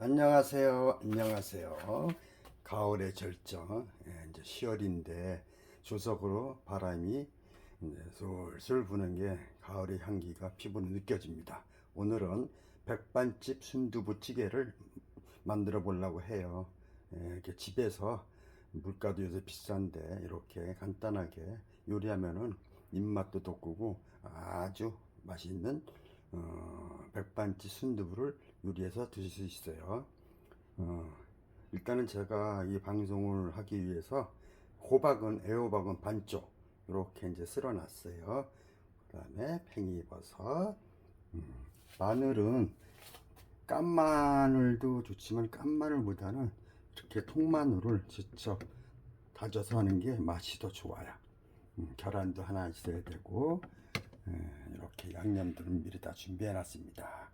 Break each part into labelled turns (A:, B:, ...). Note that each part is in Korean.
A: 안녕하세요. 안녕하세요. 가을의 절정. 예, 이제 10월인데 조석으로 바람이 이제 솔솔 부는 게 가을의 향기가 피부로 느껴집니다. 오늘은 백반집 순두부찌개를 만들어 보려고 해요. 예, 이렇게 집에서 물가도 요새 비싼데 이렇게 간단하게 요리하면은 입맛도 돋구고 아주 맛있는 어, 백반집 순두부를 요리해서 드실 수 있어요. 어, 일단은 제가 이 방송을 하기 위해서 호박은 애호박은 반쪽 이렇게 이제 쓸어놨어요. 그다음에 팽이버섯, 음, 마늘은 깐 마늘도 좋지만 깐 마늘보다는 이렇게 통마늘을 직접 다져서 하는 게 맛이 더 좋아요. 음, 계란도 하나 있어야 되고 예, 이렇게 양념들은 미리 다 준비해 놨습니다.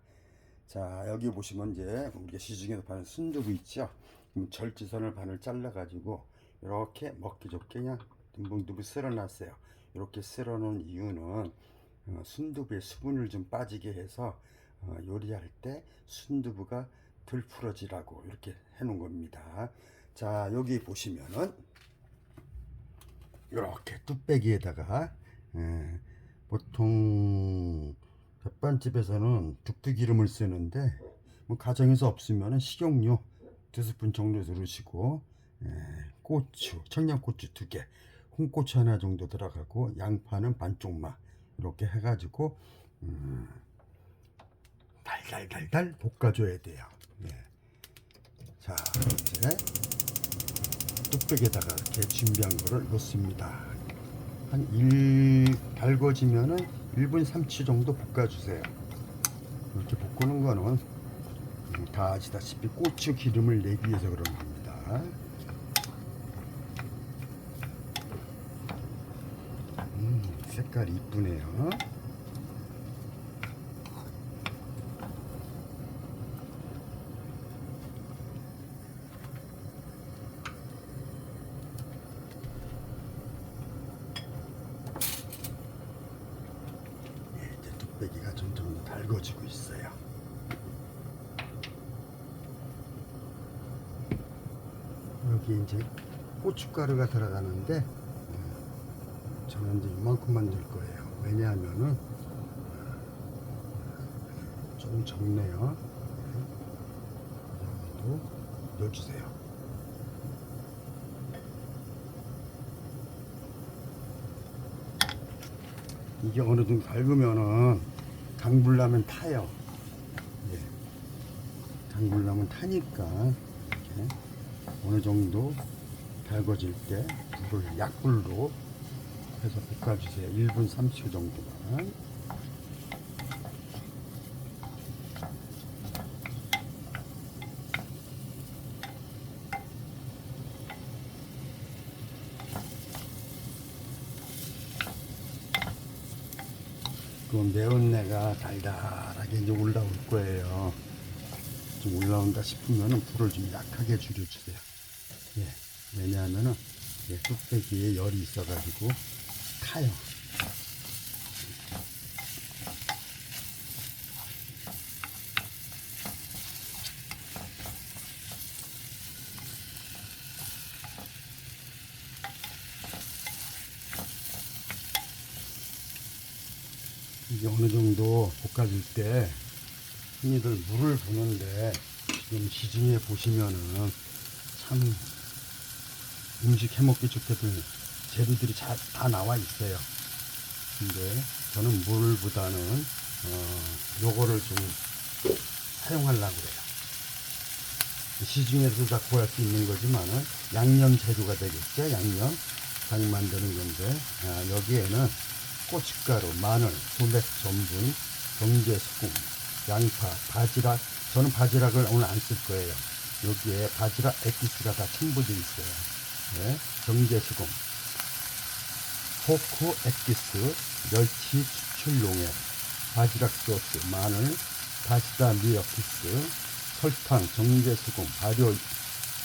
A: 자 여기 보시면 이제 우리가 시중에서 파는 순두부 있죠. 음, 절지선을 반을 잘라 가지고 이렇게 먹기 좋게 그냥 듬뿍듬뿍 쓸어 놨어요. 이렇게 쓸어 놓은 이유는 어, 순두부의 수분을 좀 빠지게 해서 어, 요리할 때 순두부가 덜 풀어지라고 이렇게 해 놓은 겁니다. 자 여기 보시면은 이렇게 뚝배기에다가 예, 보통 백반집에서는 죽두기름을 쓰는데 뭐 가정에서 없으면 식용유 두 스푼 정도 두르시고 예, 고추 청양고추 두 개 홍고추 하나 정도 들어가고 양파는 반쪽만 이렇게 해가지고 음, 달달달달 볶아줘야 돼요. 예. 자 이제 뚝배기에다가 이렇게 준비한 거를 넣습니다. 한 1, 달궈지면은 1분 3초 정도 볶아주세요. 이렇게 볶는 거는 음, 다 아시다시피 고추 기름을 내기 위해서 그런 겁니다. 음, 색깔이 이쁘네요. 예, 이제 뚝배기가 점점 달궈지고 있어요. 여기 이제 고춧가루가 들어가는데 예, 저는 이제 이만큼만 넣을 거예요. 왜냐하면은 어, 조금 적네요. 정도 넣어주세요. 이게 어느 정도 달으면은 강불 나면 타요. 예. 강불 나면 타니까 이렇게 어느 정도 달궈질 때 불을 약불로 해서 볶아주세요. 1분 30초 정도만. 그 매운내가 달달하게 이제 올라올 거예요. 좀 올라온다 싶으면은 불을 좀 약하게 줄여주세요. 예, 왜냐하면은 예, 뚝배기에 열이 있어가지고 타요. 이게 어느 정도 볶아질 때 흔히들 물을 부는데 지금 시중에 보시면은 참 음식 해먹기 좋게들 재료들이 자- 다 나와 있어요. 근데 저는 물보다는 어, 요거를 좀 사용하려고 그래요. 시중에서 다 구할 수 있는 거지만은 양념 재료가 되겠죠. 양념 장 만드는 건데 아, 여기에는 고춧가루, 마늘, 소맥 전분, 정제소금, 양파, 바지락. 저는 바지락을 오늘 안 쓸 거예요. 여기에 바지락 에기스가 다 첨부되어 있어요. 네, 정제소금, 포크 에기스, 멸치 추출용액, 바지락 소스, 마늘, 다시다 미역키스, 설탕, 정제소금, 발효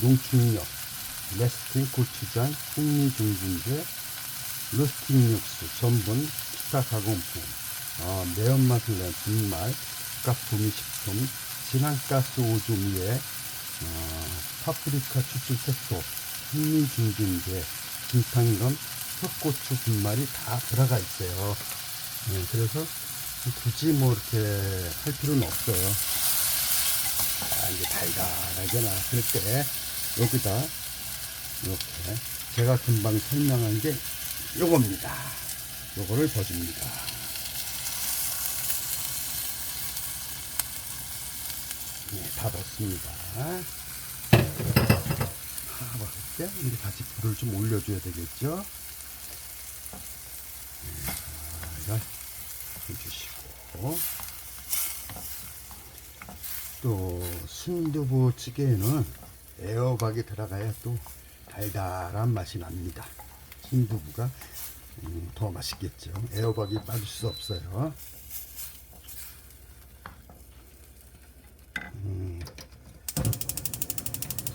A: 용충력, 레스틴 고추장, 풍미중분제, 로스팅 육수, 전분, 기타 가공품, 어, 매운맛을 낸 분말, 각부미식품, 진한가스 오줌 위에 어, 파프리카 추출 색소, 현미 중진제, 김탕전, 흑고추 분말이 다 들어가 있어요. 네, 그래서 굳이 뭐 이렇게 할 필요는 없어요. 아, 이제 달달하게 나왔을 때 여기다 이렇게 제가 금방 설명한 게 요겁니다. 요거를 넣어줍니다. 네, 다 넣습니다. 다 넣을 때 이제 다시 불을 좀 올려줘야 되겠죠? 네, 잘 해주시고 또 순두부 찌개에는 애호박이 들어가야 또 달달한 맛이 납니다. 순두부가 음, 더 맛있겠죠. 애호박이 빠질 수 없어요. 음,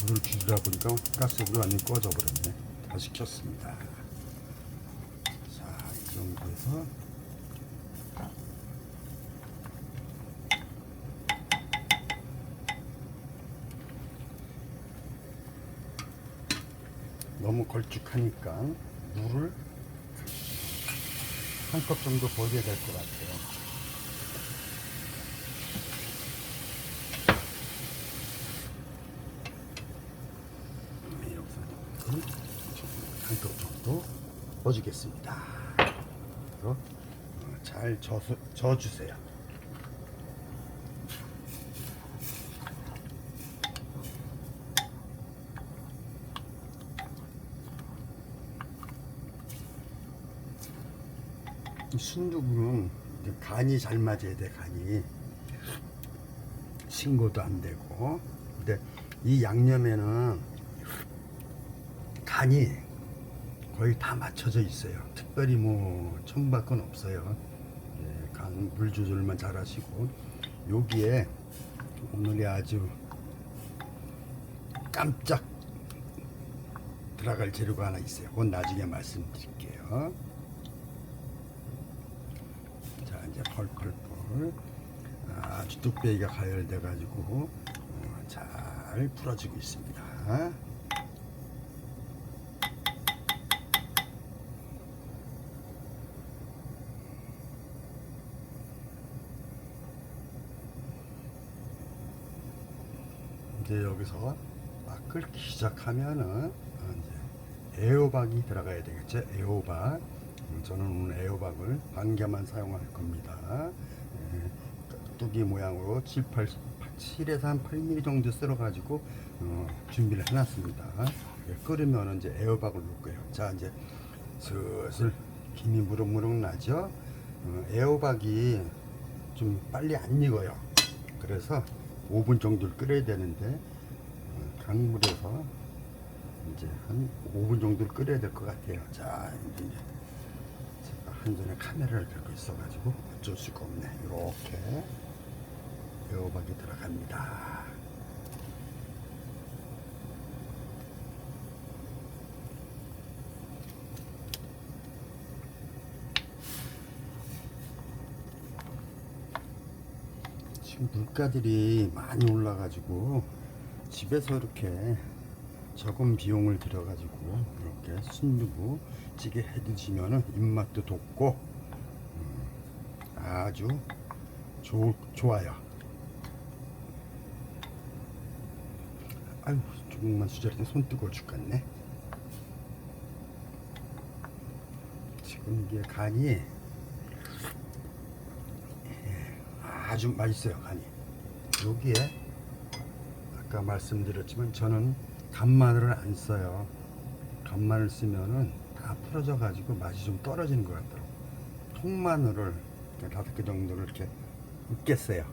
A: 불을 줄이다 보니까 가스불이 완전히 꺼져 버렸네. 다시 켰습니다. 자, 이 정도에서 너무 걸쭉하니까 물을 한 컵 정도 버려야 될 것 같아요. 네, 여기서 한컵 정도 버주겠습니다. 그래서 어, 잘 저수, 저어주세요. 이 순두부는 간이 잘 맞아야 돼 간이 신고도 안 되고 근데 이 양념에는 간이 거의 다 맞춰져 있어요. 특별히 뭐건 없어요. 예, 간물 조절만 잘 하시고. 여기에 오늘이 아주 깜짝 들어갈 재료가 하나 있어요. 그건 나중에 말씀드릴게요. 자 이제 펄펄펄. 아주 뚝배기가 가열돼 가지고 어, 잘 풀어지고 있습니다 이제 여기서 막 끓기 시작하면은 어, 이제 애호박이 들어가야 되겠죠? 애호박. 음, 저는 오늘 애호박을 반 개만 사용할 겁니다. 예, 뚜기 모양으로 7, 8, 7에서 한 8mm 정도 썰어 가지고 어, 준비를 해놨습니다. 예, 끓으면 이제 애호박을 거예요. 자 이제 슬슬 김이 무럭무럭 나죠? 어, 애호박이 좀 빨리 안 익어요. 그래서 5분 정도를 끓여야 되는데 어, 강물에서 이제 한 5분 정도를 끓여야 될 것 같아요. 자, 이제 제가 한전에 카메라를 들고 있어가지고 어쩔 수가 없네. 이렇게 애호박이 들어갑니다. 지금 물가들이 많이 올라가지고 집에서 이렇게 적은 비용을 들여가지고 이렇게 순두부 찌개 해 드시면은 입맛도 돋고 음, 아주 좋, 좋아요. 아유 조금만 수저리에 손 뜨거워 죽겠네. 지금 이게 간이 아주 맛있어요 간이. 여기에 아까 말씀드렸지만 저는 간마늘을 안 써요. 간마늘 쓰면은 다 풀어져 가지고 맛이 좀 떨어지는 것 같더라고 통마늘을 다섯 개 정도를 이렇게 으깼어요.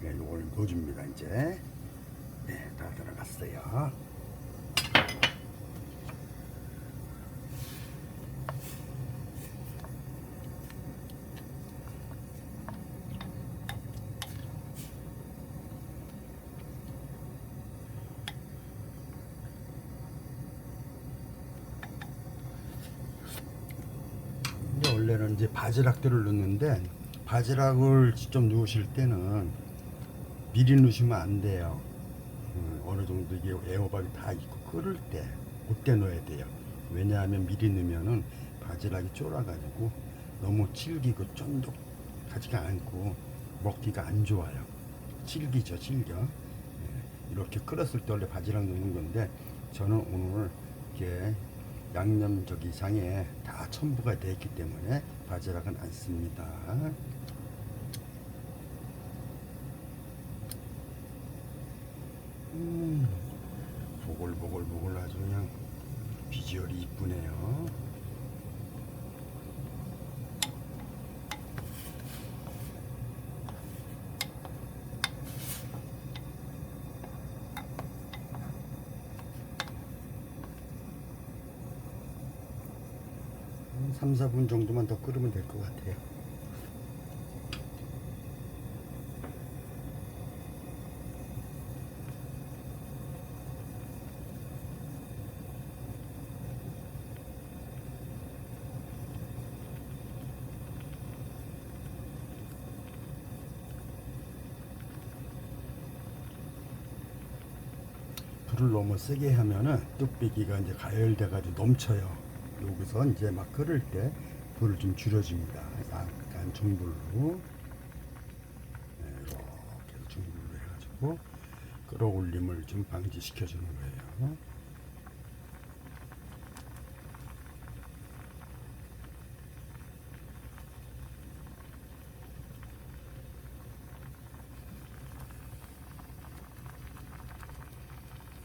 A: 네, 이걸 넣어줍니다 이제. 네, 다 들어갔어요 이제 원래는 이제 바지락들을 넣는데 바지락을 직접 넣으실 때는 미리 넣으시면 안 돼요. 음, 어느 정도 이게 애호박이 다 익고 끓을 때 그때 넣어야 돼요. 왜냐하면 미리 넣으면은 바지락이 쫄아가지고 너무 질기고 쫀득하지가 않고 먹기가 안 좋아요. 질기죠, 질겨. 예, 이렇게 끓었을 때 원래 바지락 넣는 건데 저는 오늘 이렇게 양념 저기 상에 다 첨부가 되어 있기 때문에 바지락은 안 씁니다. 음, 보글보글보글 아주 그냥 비주얼이 이쁘네요. 한 3, 4분 정도만 더 끓으면 될 것 같아요. 불을 너무 세게 하면은 뚝배기가 이제 가열돼가지고 넘쳐요. 여기서 이제 막 끓을 때 불을 좀 줄여줍니다. 약간 중불로 네, 이렇게 중불로 해가지고 끌어올림을 좀 방지시켜 주는 거예요.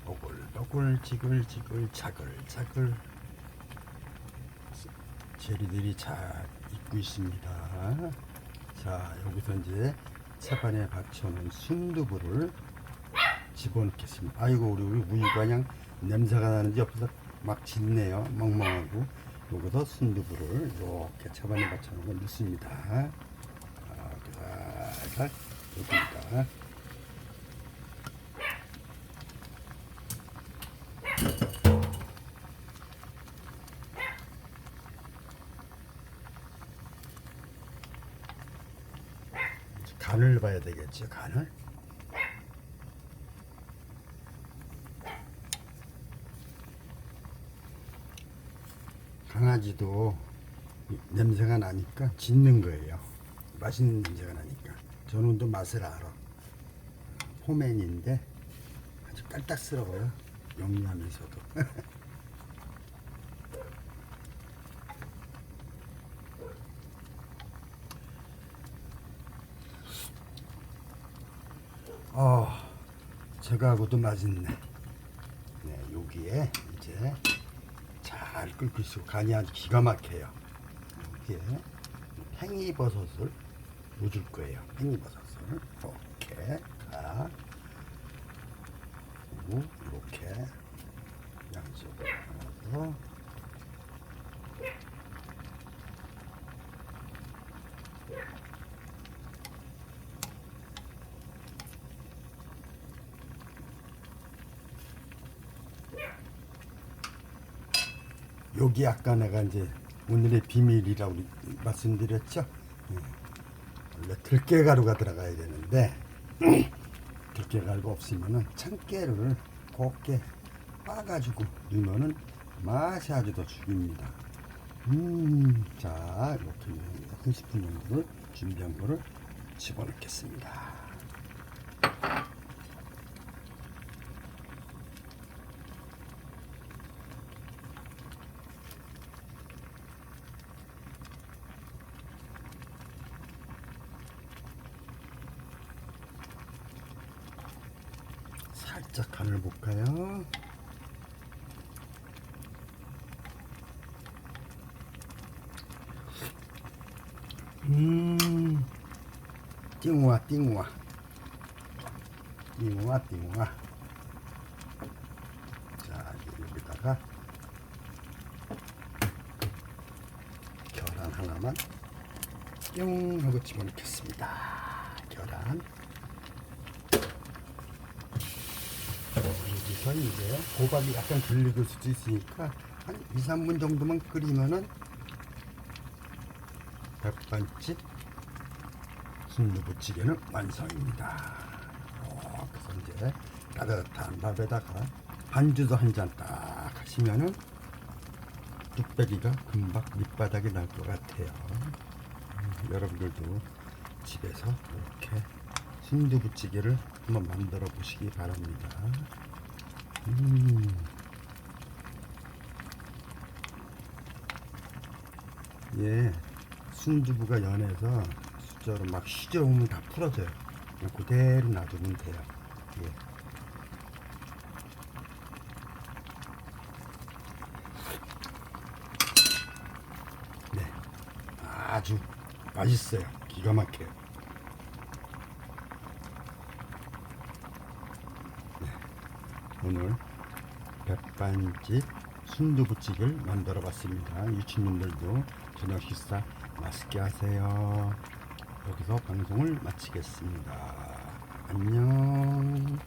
A: 보글보글 지글지글 자글자글 재리들이 잘 익고 있습니다. 자 여기서 이제 채반에 받쳐놓은 순두부를 집어넣겠습니다. 아이고 우리 우리 우유가 그냥 냄새가 나는지 옆에서 막 짖네요. 멍멍하고 여기서 순두부를 이렇게 채반에 받쳐놓은 걸 넣습니다. 아, 살살 넣습니다. 간을 봐야 되겠죠, 간을. 강아지도 냄새가 나니까 짖는 거예요. 맛있는 냄새가 나니까. 저는 또 맛을 알아. 포맨인데 아주 깔딱스러워요. 영리하면서도. 어, 제가하고도 맛있네. 네, 여기에 이제 잘 끓고 있고 간이 아주 기가 막혀요. 여기에 팽이버섯을 넣어줄 거예요. 팽이버섯을 이렇게 가 이렇게 양쪽으로 넣어서 여기 아까 내가 이제 오늘의 비밀이라고 말씀드렸죠. 예. 원래 들깨가루가 들어가야 되는데 들깨가루가 없으면은 참깨를 곱게 빻아가지고 넣으면은 맛이 아주 더 죽입니다. 음, 자 이렇게 한 스푼 정도를 준비한 거를 집어넣겠습니다. 살짝 간을 볼까요? 음, 띵우와 띵우와 띵우와 띵우와 자 여기다가 계란 하나만 뿅 하고 집어넣겠습니다. 계란 여기서 이제 호박이 약간 들리을 수도 있으니까 한 2, 3분 정도만 끓이면은 백반집 순두부찌개는 완성입니다. 좋은데 따뜻한 밥에다가 반주도 한 잔 딱 하시면은 뚝배기가 금방 밑바닥이 날 것 같아요. 음, 여러분들도 집에서 이렇게 순두부찌개를 한번 만들어 보시기 바랍니다. 음. 예, 순두부가 연해서 숫자로 막 휘저으면 다 풀어져요. 그대로 놔두면 돼요. 예. 네, 아주 맛있어요. 기가 막혀요. 네, 오늘 백반집 순두부찌개를 만들어 봤습니다. 유치님들도 저녁 식사 맛있게 하세요. 여기서 방송을 마치겠습니다. 안녕.